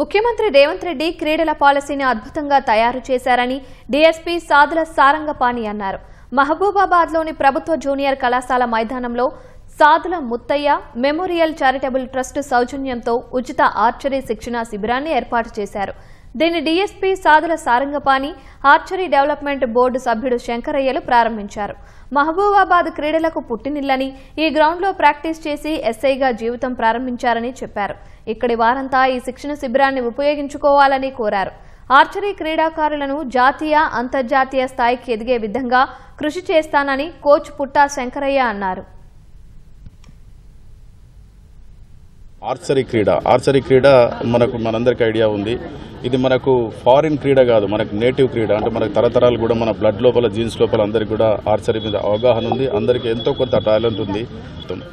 ముఖ్యమంత్రి రేవంత్ రెడ్డి క్రీడల పాలసీని అద్భుతంగా తయారు చేశారని డీఎస్పీ సాదుల సారంగపాణి అన్నారు. మహబూబాబాద్లోని ప్రభుత్వ జూనియర్ కళాశాల మైదానంలో Sadula Muthaiah memorial charitable trust సౌజన్యంతో ఉచిత ఆర్చరీ శిక్షణా శిబిరాన్ని ఏర్పాటు చేశారు. దీన్ని DSP Sadula Sarangapani archery development board సభ్యుడు శంకరయ్యలు ప్రారంభించారు. మహబూబాబాద్ క్రీడలకు పుట్టినిల్లని ఈ గ్రౌండ్లో ప్రాక్టీస్ చేసి ఎస్ఐగా జీవితం ప్రారంభించారని చెప్పారు. ఇక్కడి వారంతా ఈ శిక్షణ శిబిరాన్ని ఉపయోగించుకోవాలని కోరారు. ఆర్చరీ క్రీడాకారులను జాతీయ అంతర్జాతీయ స్థాయికి ఎదిగే విధంగా కృషి చేస్తానని కోచ్ పుట్టా శంకరయ్య అన్నారు. ఆర్చరీ క్రీడ. ఆర్చరీ క్రీడ మనకు మనందరికి ఐడియా ఉంది. ఇది మనకు ఫారిన్ క్రీడ కాదు మనకు నేటివ్ క్రీడ. అంటే మనకు తరతరాలు కూడా మన బ్లడ్ లోపల జీన్స్ లోపల అందరికి కూడా ఆర్చరీ మీద అవగాహన ఉంది. అందరికీ ఎంతో కొంత టాలెంట్ ఉంది.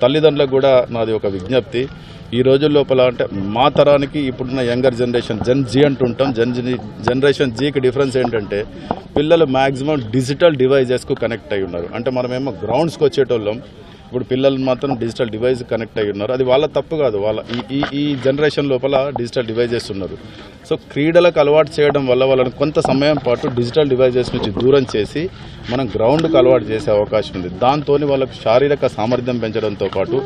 తల్లిదండ్రులకు కూడా నాది ఒక విజ్ఞప్తి. ఈ రోజుల లోపల అంటే మా తరానికి ఇప్పుడున్న యంగర్ జనరేషన్ జన్ జీ అంటుంటాం జన్ జీ జనరేషన్ జీకి డిఫరెన్స్ ఏంటంటే పిల్లలు మ్యాక్సిమం డిజిటల్ డివైజెస్కు కనెక్ట్ అయి ఉన్నారు. అంటే మనమేమో గ్రౌండ్స్కి వచ్చేటోళ్ళం. ఇప్పుడు పిల్లలు మాత్రం డిజిటల్ డివైస్ కనెక్ట్ అయ్యి ఉన్నారు. అది వాళ్ళ తప్పు కాదు. వాళ్ళ ఈ ఈ ఈ జనరేషన్ లోపల డిజిటల్ డివైజెస్ ఉన్నారు. సో క్రీడలకు అలవాటు చేయడం వల్ల వాళ్ళని కొంత సమయం పాటు డిజిటల్ డివైజెస్ నుంచి దూరం చేసి మనం గ్రౌండ్కి అలవాటు చేసే అవకాశం ఉంది. దాంతో వాళ్ళకు శారీరక సామర్థ్యం పెంచడంతో పాటు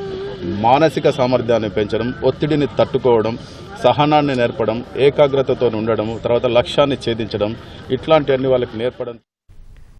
మానసిక సామర్థ్యాన్ని పెంచడం ఒత్తిడిని తట్టుకోవడం సహనాన్ని నేర్పడం ఏకాగ్రతతో ఉండడం తర్వాత లక్ష్యాన్ని ఛేదించడం ఇట్లాంటివన్నీ వాళ్ళకి నేర్పడం